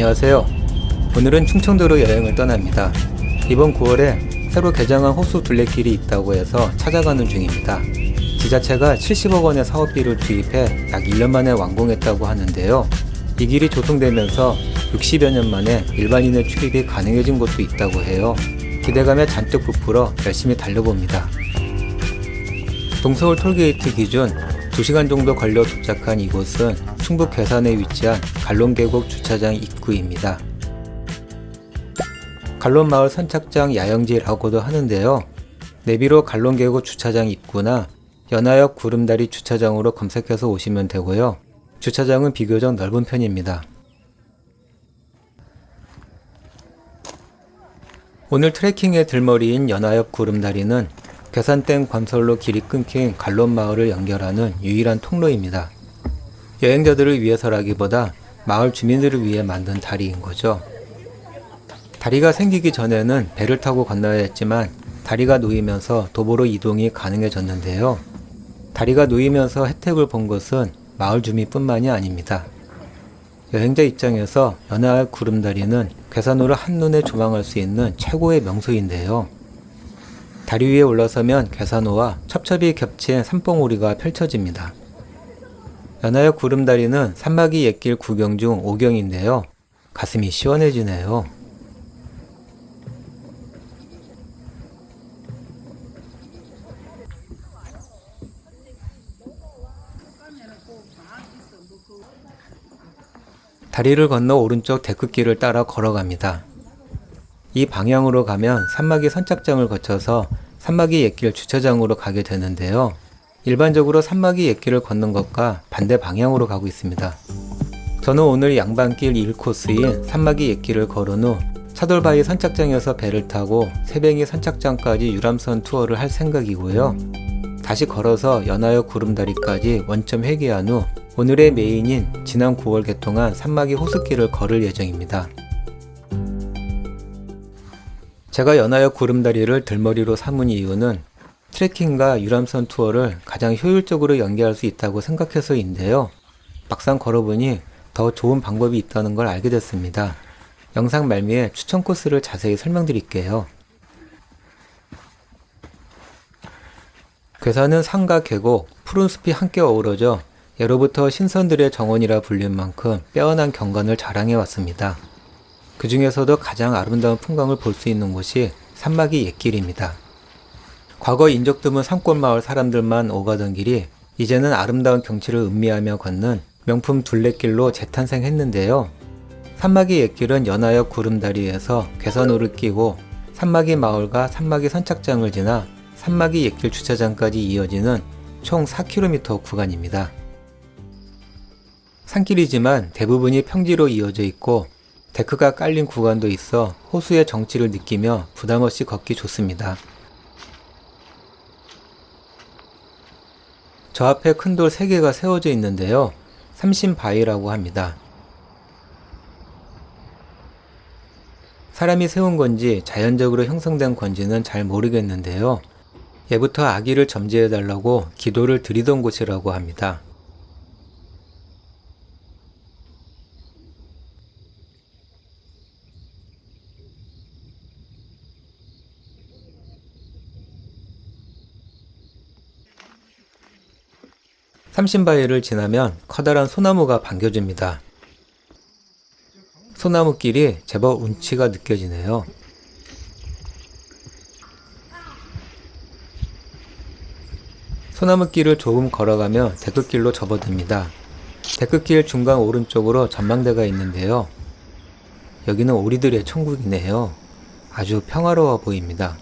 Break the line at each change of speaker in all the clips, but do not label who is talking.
안녕하세요. 오늘은 충청도로 여행을 떠납니다. 이번 9월에 새로 개장한 호수 둘레길이 있다고 해서 찾아가는 중입니다. 지자체가 70억 원의 사업비를 투입해 약 1년 만에 완공했다고 하는데요. 이 길이 조성되면서 60여 년 만에 일반인의 출입이 가능해진 곳도 있다고 해요. 기대감에 잔뜩 부풀어 열심히 달려봅니다. 동서울 톨게이트 기준 2시간 정도 걸려 도착한 이곳은 충북 괴산에 위치한 갈론계곡 주차장 입구입니다. 갈론마을 선착장 야영지라고도 하는데요. 내비로 갈론계곡 주차장 입구나 연하역 구름다리 주차장으로 검색해서 오시면 되고요. 주차장은 비교적 넓은 편입니다. 오늘 트레킹의 들머리인 연하역 구름다리는 괴산댐 관설로 길이 끊긴 갈론 마을을 연결하는 유일한 통로입니다. 여행자들을 위해서라기보다 마을 주민들을 위해 만든 다리인 거죠. 다리가 생기기 전에는 배를 타고 건너야 했지만 다리가 놓이면서 도보로 이동이 가능해졌는데요. 다리가 놓이면서 혜택을 본 것은 마을 주민뿐만이 아닙니다. 여행자 입장에서 연하의 구름다리는 괴산으로 한눈에 조망할 수 있는 최고의 명소인데요. 다리 위에 올라서면 괴산호와 첩첩이 겹친 산봉우리가 펼쳐집니다. 연하역 구름다리는 산막이 옛길 구경 중 5경인데요. 가슴이 시원해지네요. 다리를 건너 오른쪽 데크길을 따라 걸어갑니다. 이 방향으로 가면 산막이 선착장을 거쳐서 산막이 옛길 주차장으로 가게 되는데요. 일반적으로 산막이 옛길을 걷는 것과 반대 방향으로 가고 있습니다. 저는 오늘 양반길 1코스인 산막이 옛길을 걸은 후 차돌바위 선착장에서 배를 타고 새뱅이 선착장까지 유람선 투어를 할 생각이고요. 다시 걸어서 연하역 구름다리까지 원점 회귀한 후 오늘의 메인인 지난 9월 개통한 산막이 호수길을 걸을 예정입니다. 제가 연하역 구름다리를 들머리로 삼은 이유는 트레킹과 유람선 투어를 가장 효율적으로 연계할 수 있다고 생각해서인데요. 막상 걸어보니 더 좋은 방법이 있다는 걸 알게 됐습니다. 영상 말미에 추천 코스를 자세히 설명드릴게요. 괴산은 산과 계곡, 푸른 숲이 함께 어우러져 예로부터 신선들의 정원이라 불린 만큼 빼어난 경관을 자랑해 왔습니다. 그 중에서도 가장 아름다운 풍광을 볼 수 있는 곳이 산막이 옛길입니다. 과거 인적 드문 산골마을 사람들만 오가던 길이 이제는 아름다운 경치를 음미하며 걷는 명품 둘레길로 재탄생했는데요. 산막이 옛길은 연하역 구름다리에서 괴산호를 끼고 산막이 마을과 산막이 선착장을 지나 산막이 옛길 주차장까지 이어지는 총 4km 구간입니다. 산길이지만 대부분이 평지로 이어져 있고 데크가 깔린 구간도 있어 호수의 정취를 느끼며 부담없이 걷기 좋습니다. 저 앞에 큰 돌 3개가 세워져 있는데요. 삼신바위라고 합니다. 사람이 세운 건지 자연적으로 형성된 건지는 잘 모르겠는데요. 예부터 아기를 점지해 달라고 기도를 드리던 곳이라고 합니다. 삼신바위를 지나면 커다란 소나무가 반겨줍니다. 소나무길이 제법 운치가 느껴지네요. 소나무길을 조금 걸어가며 데크길로 접어듭니다. 데크길 중간 오른쪽으로 전망대가 있는데요. 여기는 오리들의 천국이네요. 아주 평화로워 보입니다.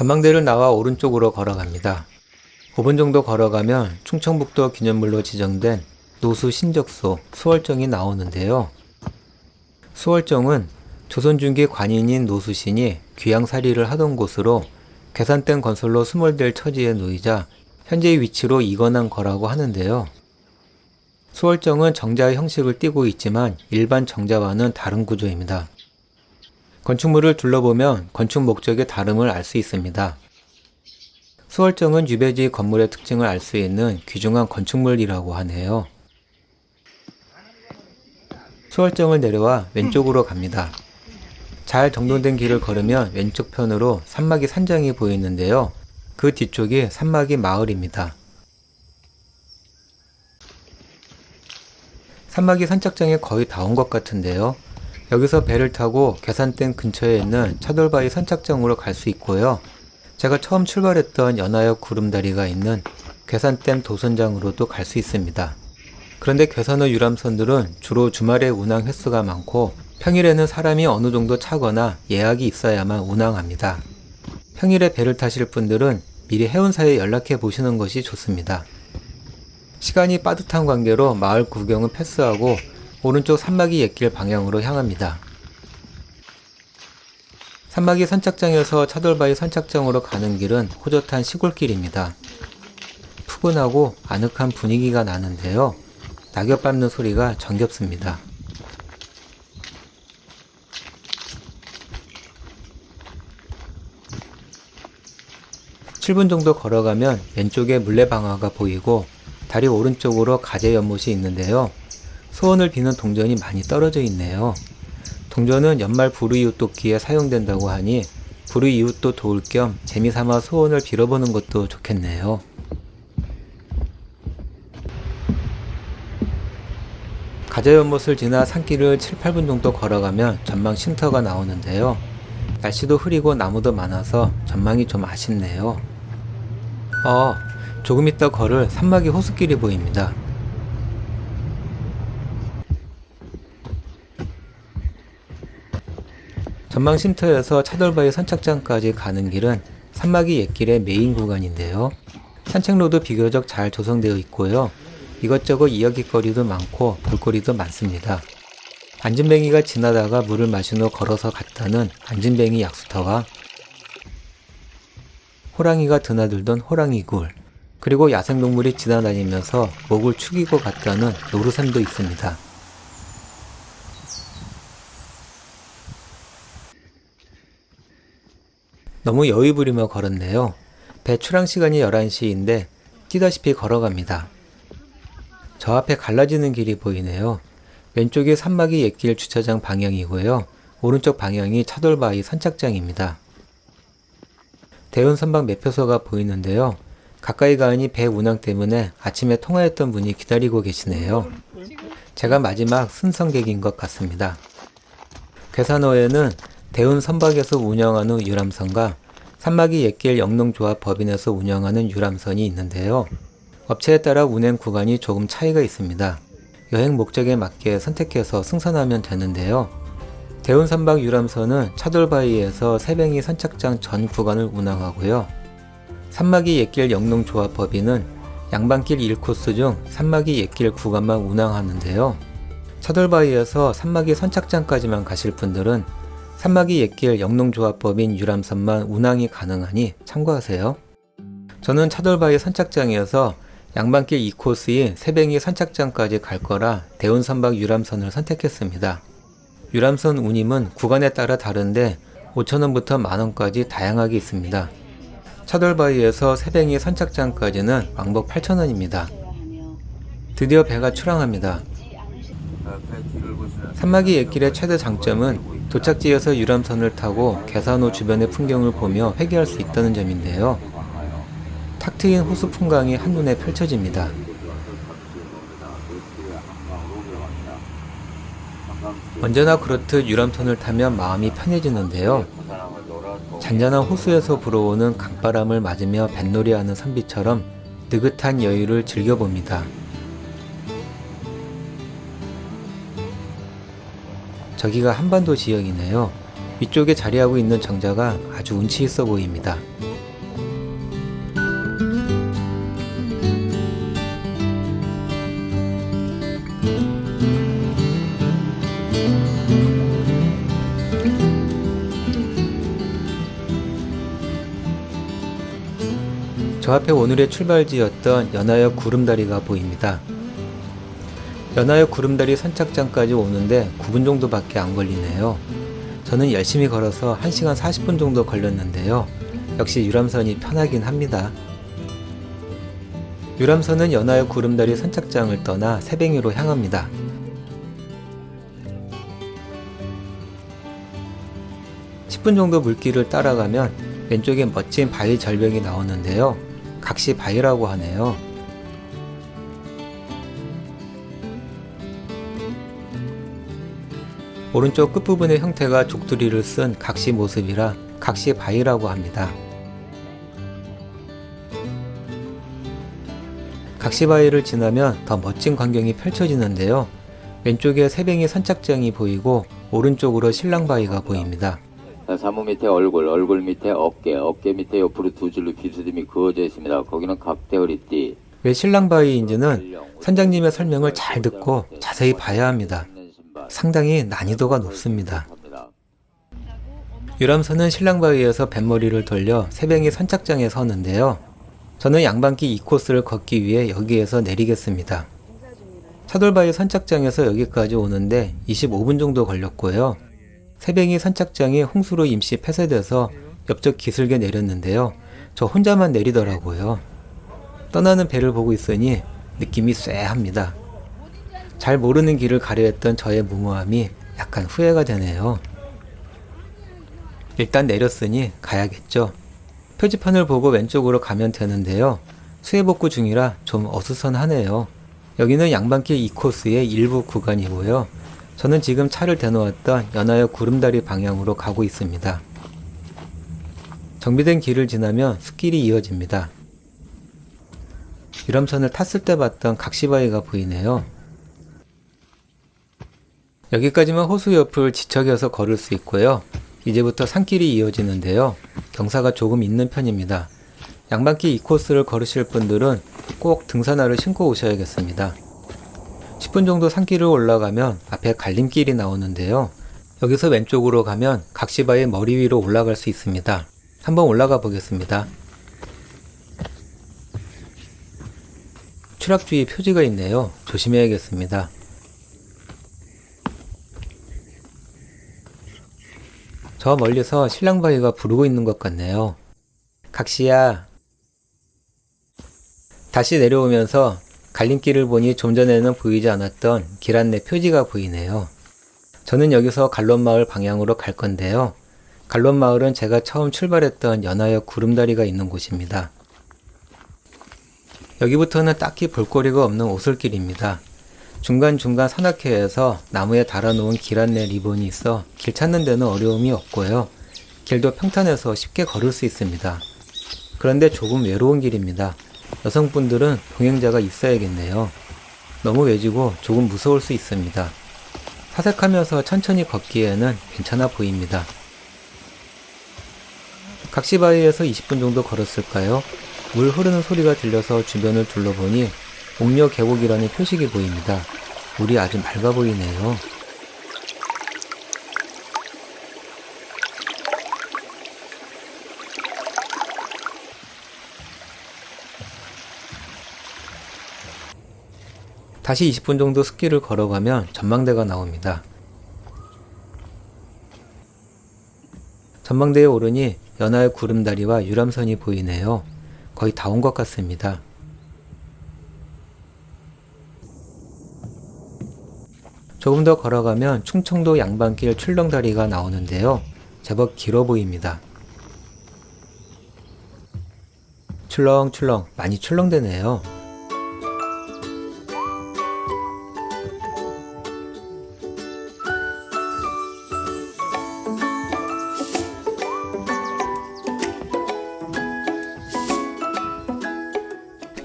전망대를 나와 오른쪽으로 걸어갑니다. 5분 정도 걸어가면 충청북도 기념물로 지정된 노수 신적소 수월정이 나오는데요. 수월정은 조선 중기 관인인 노수신이 귀양살이를 하던 곳으로 계산댐 건설로 수몰될 처지에 놓이자 현재의 위치로 이관한 거라고 하는데요. 수월정은 정자의 형식을 띠고 있지만 일반 정자와는 다른 구조입니다. 건축물을 둘러보면 건축 목적의 다름을 알 수 있습니다. 수월정은 유배지 건물의 특징을 알 수 있는 귀중한 건축물이라고 하네요. 수월정을 내려와 왼쪽으로 갑니다. 잘 정돈된 길을 걸으면 왼쪽 편으로 산막이 산장이 보이는데요. 그 뒤쪽이 산막이 마을입니다. 산막이 선착장에 거의 다 온 것 같은데요. 여기서 배를 타고 계산댐 근처에 있는 차돌바위 선착장으로 갈 수 있고요. 제가 처음 출발했던 연하역 구름다리가 있는 괴산댐 도선장으로도 갈 수 있습니다. 그런데 괴산호 유람선들은 주로 주말에 운항 횟수가 많고 평일에는 사람이 어느 정도 차거나 예약이 있어야만 운항합니다. 평일에 배를 타실 분들은 미리 해운사에 연락해 보시는 것이 좋습니다. 시간이 빠듯한 관계로 마을 구경은 패스하고 오른쪽 산막이 옛길 방향으로 향합니다. 산막이 선착장에서 차돌바위 선착장으로 가는 길은 호젓한 시골길입니다. 푸근하고 아늑한 분위기가 나는데요. 낙엽 밟는 소리가 정겹습니다. (7분) 정도 걸어가면 왼쪽에 물레방아가 보이고 다리 오른쪽으로 가재 연못이 있는데요. 소원을 비는 동전이 많이 떨어져 있네요. 동전은 연말 불의웃돕기에 사용된다고 하니 불의이웃도 도울 겸 재미삼아 소원을 빌어보는 것도 좋겠네요. 가재연못을 지나 산길을 7, 8분 정도 걸어가면 전망 쉼터가 나오는데요. 날씨도 흐리고 나무도 많아서 전망이 좀 아쉽네요. 어, 조금 있다 걸을 산막이 호수길이 보입니다. 전망 쉼터에서 차돌바위 선착장까지 가는 길은 산막이 옛길의 메인 구간인데요. 산책로도 비교적 잘 조성되어 있고요. 이것저것 이야기거리도 많고 볼거리도 많습니다. 안진뱅이가 지나다가 물을 마신 후 걸어서 갔다는 안진뱅이 약수터와 호랑이가 드나들던 호랑이굴, 그리고 야생동물이 지나다니면서 목을 축이고 갔다는 노루샘도 있습니다. 너무 여유 부리며 걸었네요. 배 출항 시간이 11시인데 뛰다시피 걸어갑니다. 저 앞에 갈라지는 길이 보이네요. 왼쪽이 산막이 옛길 주차장 방향이고요. 오른쪽 방향이 차돌바위 선착장입니다. 대운 선박 매표소가 보이는데요. 가까이 가니 배 운항 때문에 아침에 통화했던 분이 기다리고 계시네요. 제가 마지막 순성객인 것 같습니다. 괴산호에는 대운 선박에서 운영하는 유람선과 산막이 옛길 영농조합 법인에서 운영하는 유람선이 있는데요. 업체에 따라 운행 구간이 조금 차이가 있습니다. 여행 목적에 맞게 선택해서 승선하면 되는데요. 대운 선박 유람선은 차돌바위에서 새뱅이 선착장 전 구간을 운항하고요. 산막이 옛길 영농조합 법인은 양반길 1코스 중 산막이 옛길 구간만 운항하는데요. 차돌바위에서 산막이 선착장까지만 가실 분들은 산막이 옛길 영농조합법인 유람선만 운항이 가능하니 참고하세요. 저는 차돌바위 선착장이어서 양반길 2코스인 새뱅이 선착장까지 갈 거라 대운선박 유람선을 선택했습니다. 유람선 운임은 구간에 따라 다른데 5천원부터 만원까지 다양하게 있습니다. 차돌바위에서 새뱅이 선착장까지는 왕복 8천원입니다. 드디어 배가 출항합니다. 산막이 옛길의 최대 장점은 도착지에서 유람선을 타고 계산호 주변의 풍경을 보며 회귀할 수 있다는 점인데요. 탁 트인 호수 풍광이 한눈에 펼쳐집니다. 언제나 그렇듯 유람선을 타면 마음이 편해지는데요. 잔잔한 호수에서 불어오는 강바람을 맞으며 뱃놀이하는 선비처럼 느긋한 여유를 즐겨봅니다. 저기가 한반도 지역이네요. 위쪽에 자리하고 있는 정자가 아주 운치 있어 보입니다. 저 앞에 오늘의 출발지였던 연하역 구름다리가 보입니다. 연하역 구름다리 선착장까지 오는데 9분 정도밖에 안 걸리네요. 저는 열심히 걸어서 1시간 40분 정도 걸렸는데요. 역시 유람선이 편하긴 합니다. 유람선은 연하역 구름다리 선착장을 떠나 새뱅이로 향합니다. (10분) 정도 물길을 따라가면 왼쪽에 멋진 바위 절벽이 나오는데요. 각시 바위라고 하네요. 오른쪽 끝부분의 형태가 족두리를 쓴 각시 모습이라 각시 바위라고 합니다. 각시 바위를 지나면 더 멋진 광경이 펼쳐지는데요. 왼쪽에 새뱅이 선착장이 보이고 오른쪽으로 신랑 바위가 보입니다.
자, 사무 밑에 얼굴, 얼굴 밑에 어깨, 어깨 밑에 옆으로 두 줄로 비스듬히 그어져 있습니다. 거기는 각대어리띠.
왜 신랑 바위인지는 선장님의 설명을 잘 듣고 자세히 봐야 합니다. 상당히 난이도가 높습니다. 유람선은 신랑바위에서 뱃머리를 돌려 새뱅이 선착장에 서는데요. 저는 양반기 2코스를 걷기 위해 여기에서 내리겠습니다. 차돌바위 선착장에서 여기까지 오는데 25분 정도 걸렸고요. 새뱅이 선착장이 홍수로 임시 폐쇄돼서 옆쪽 기슭에 내렸는데요. 저 혼자만 내리더라고요. 떠나는 배를 보고 있으니 느낌이 쎄합니다. 잘 모르는 길을 가려 했던 저의 무모함이 약간 후회가 되네요. 일단 내렸으니 가야겠죠. 표지판을 보고 왼쪽으로 가면 되는데요. 수해복구 중이라 좀 어수선하네요. 여기는 양반길 2코스의 일부 구간이고요. 저는 지금 차를 대놓았던 연하역 구름다리 방향으로 가고 있습니다. 정비된 길을 지나면 숲길이 이어집니다. 유람선을 탔을 때 봤던 각시바위가 보이네요. 여기까지만 호수 옆을 지척여서 걸을 수 있고요. 이제부터 산길이 이어지는데요. 경사가 조금 있는 편입니다. 양반길 2코스를 걸으실 분들은 꼭 등산화를 신고 오셔야겠습니다. 10분 정도 산길을 올라가면 앞에 갈림길이 나오는데요. 여기서 왼쪽으로 가면 각시바의 머리 위로 올라갈 수 있습니다. 한번 올라가 보겠습니다. 추락주의 표지가 있네요. 조심해야겠습니다. 저 멀리서 신랑바위가 부르고 있는 것 같네요. 각시야. 다시 내려오면서 갈림길을 보니 좀 전에는 보이지 않았던 길 안내 표지가 보이네요. 저는 여기서 갈론마을 방향으로 갈 건데요. 갈론마을은 제가 처음 출발했던 연하역 구름다리가 있는 곳입니다. 여기부터는 딱히 볼거리가 없는 오솔길입니다. 중간중간 산악회에서 나무에 달아놓은 길 안내 리본이 있어 길 찾는 데는 어려움이 없고요. 길도 평탄해서 쉽게 걸을 수 있습니다. 그런데 조금 외로운 길입니다. 여성분들은 동행자가 있어야겠네요. 너무 외지고 조금 무서울 수 있습니다. 사색하면서 천천히 걷기에는 괜찮아 보입니다. 각시바위에서 20분 정도 걸었을까요? 물 흐르는 소리가 들려서 주변을 둘러보니 옥녀 계곡이라는 표식이 보입니다. 물이 아주 맑아 보이네요. 다시 20분 정도 숲길을 걸어가면 전망대가 나옵니다. 전망대에 오르니 연하의 구름다리와 유람선이 보이네요. 거의 다 온 것 같습니다. 조금 더 걸어가면 충청도 양반길 출렁다리가 나오는데요. 제법 길어 보입니다. 출렁출렁 많이 출렁대네요.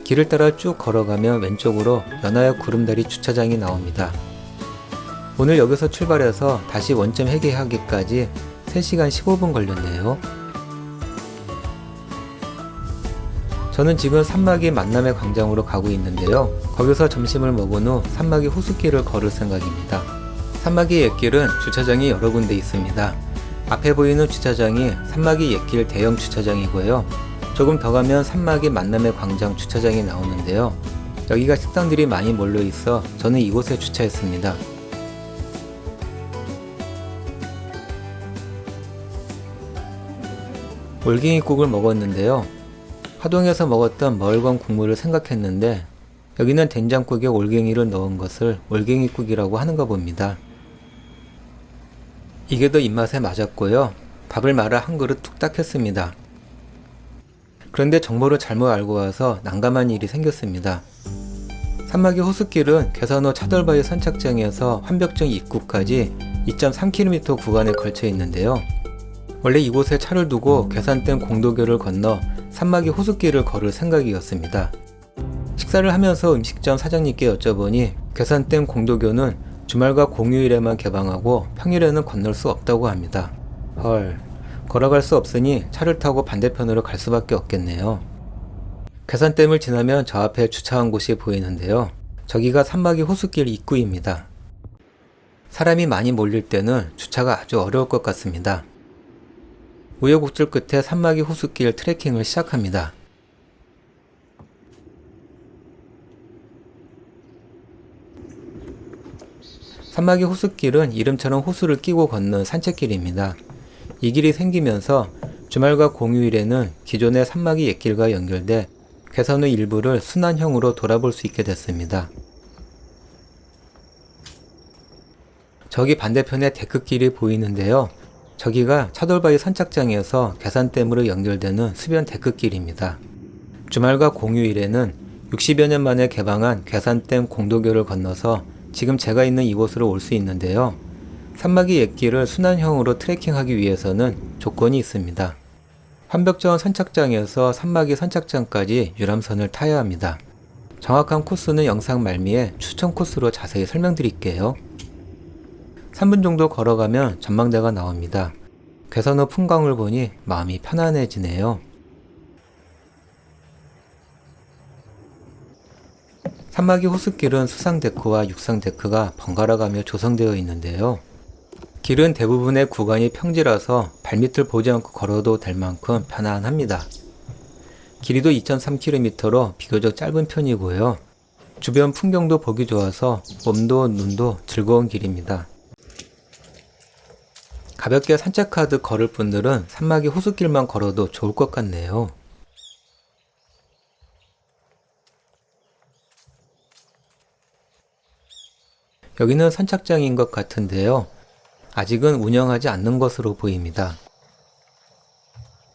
길을 따라 쭉 걸어가면 왼쪽으로 연하역 구름다리 주차장이 나옵니다. 오늘 여기서 출발해서 다시 원점 회귀하기까지 3시간 15분 걸렸네요. 저는 지금 산막이 만남의 광장으로 가고 있는데요. 거기서 점심을 먹은 후 산막이 호수길을 걸을 생각입니다. 산막이 옛길은 주차장이 여러 군데 있습니다. 앞에 보이는 주차장이 산막이 옛길 대형 주차장이고요. 조금 더 가면 산막이 만남의 광장 주차장이 나오는데요. 여기가 식당들이 많이 몰려 있어 저는 이곳에 주차했습니다. 올갱이국을 먹었는데요. 하동에서 먹었던 멀건 국물을 생각했는데 여기는 된장국에 올갱이를 넣은 것을 올갱이국이라고 하는가 봅니다. 이게 더 입맛에 맞았고요. 밥을 말아 한 그릇 뚝딱 했습니다. 그런데 정보를 잘못 알고 와서 난감한 일이 생겼습니다. 산막이 호수길은 개선호 차돌바위 선착장에서 환벽정 입구까지 2.3km 구간에 걸쳐 있는데요. 원래 이곳에 차를 두고 계산댐 공도교를 건너 산막이 호수길을 걸을 생각이었습니다. 식사를 하면서 음식점 사장님께 여쭤보니 계산댐 공도교는 주말과 공휴일에만 개방하고 평일에는 건널 수 없다고 합니다. 헐, 걸어갈 수 없으니 차를 타고 반대편으로 갈 수밖에 없겠네요. 계산댐을 지나면 저 앞에 주차한 곳이 보이는데요. 저기가 산막이 호수길 입구입니다. 사람이 많이 몰릴 때는 주차가 아주 어려울 것 같습니다. 우여곡절 끝에 산막이 호수길 트레킹을 시작합니다. 산막이 호수길은 이름처럼 호수를 끼고 걷는 산책길입니다. 이 길이 생기면서 주말과 공휴일에는 기존의 산막이 옛길과 연결돼 후 일부를 순환형으로 돌아볼 수 있게 됐습니다. 저기 반대편에 데크길이 보이는데요. 저기가 차돌바위 선착장에서 계산댐으로 연결되는 수변 데크길입니다. 주말과 공휴일에는 60여 년 만에 개방한 계산댐 공도교를 건너서 지금 제가 있는 이곳으로 올 수 있는데요. 산막이 옛길을 순환형으로 트레킹하기 위해서는 조건이 있습니다. 환벽정 선착장에서 산막이 선착장까지 유람선을 타야 합니다. 정확한 코스는 영상 말미에 추천 코스로 자세히 설명드릴게요. 3분 정도 걸어가면 전망대가 나옵니다. 괴산호 풍광을 보니 마음이 편안해지네요. 산막이 호수길은 수상 데크와 육상 데크가 번갈아 가며 조성되어 있는데요. 길은 대부분의 구간이 평지라서 발밑을 보지 않고 걸어도 될 만큼 편안합니다. 길이도 2.3km로 비교적 짧은 편이고요. 주변 풍경도 보기 좋아서 몸도 눈도 즐거운 길입니다. 가볍게 산책하듯 걸을 분들은 산막이 호수길만 걸어도 좋을 것 같네요. 여기는 선착장인 것 같은데요. 아직은 운영하지 않는 것으로 보입니다.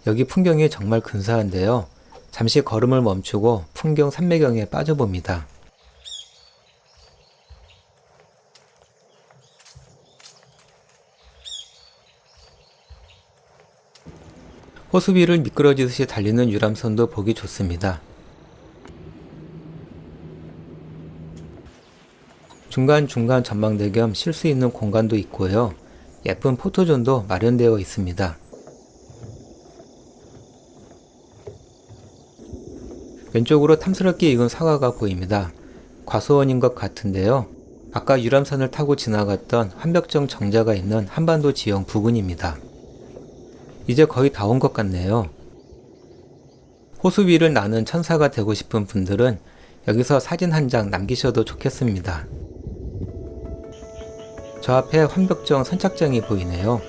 여기 풍경이 정말 근사한데요. 잠시 걸음을 멈추고 풍경 산매경에 빠져봅니다. 호수 위를 미끄러지듯이 달리는 유람선도 보기 좋습니다. 중간중간 전망대 겸 쉴 수 있는 공간도 있고요. 예쁜 포토존도 마련되어 있습니다. 왼쪽으로 탐스럽게 익은 사과가 보입니다. 과수원인 것 같은데요. 아까 유람선을 타고 지나갔던 환벽정 정자가 있는 한반도 지형 부근입니다. 이제 거의 다 온 것 같네요. 호수 위를 나는 천사가 되고 싶은 분들은 여기서 사진 한 장 남기셔도 좋겠습니다. 저 앞에 환벽정 선착장이 보이네요.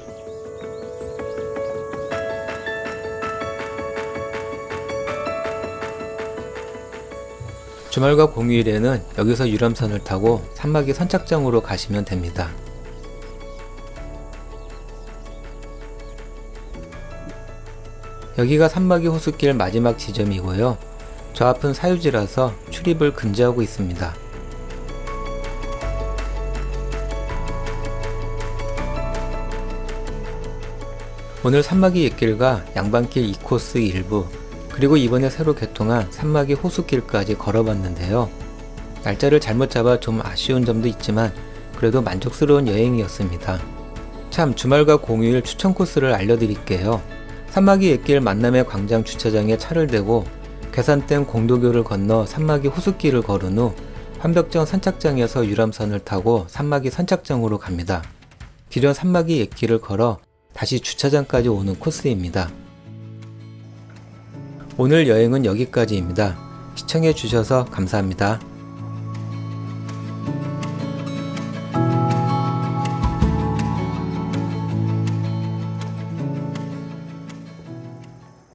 주말과 공휴일에는 여기서 유람선을 타고 산막이 선착장으로 가시면 됩니다. 여기가 산막이 호수길 마지막 지점이고요. 저 앞은 사유지라서 출입을 금지하고 있습니다. 오늘 산막이 옛길과 양반길 2코스 일부 그리고 이번에 새로 개통한 산막이 호수길까지 걸어봤는데요. 날짜를 잘못 잡아 좀 아쉬운 점도 있지만 그래도 만족스러운 여행이었습니다. 참 주말과 공휴일 추천 코스를 알려드릴게요. 산막이 옛길 만남의 광장 주차장에 차를 대고 괴산댐 공도교를 건너 산막이 호수길을 걸은 후 환벽정 선착장에서 유람선을 타고 산막이 선착장으로 갑니다. 기존 산막이 옛길을 걸어 다시 주차장까지 오는 코스입니다. 오늘 여행은 여기까지입니다. 시청해 주셔서 감사합니다.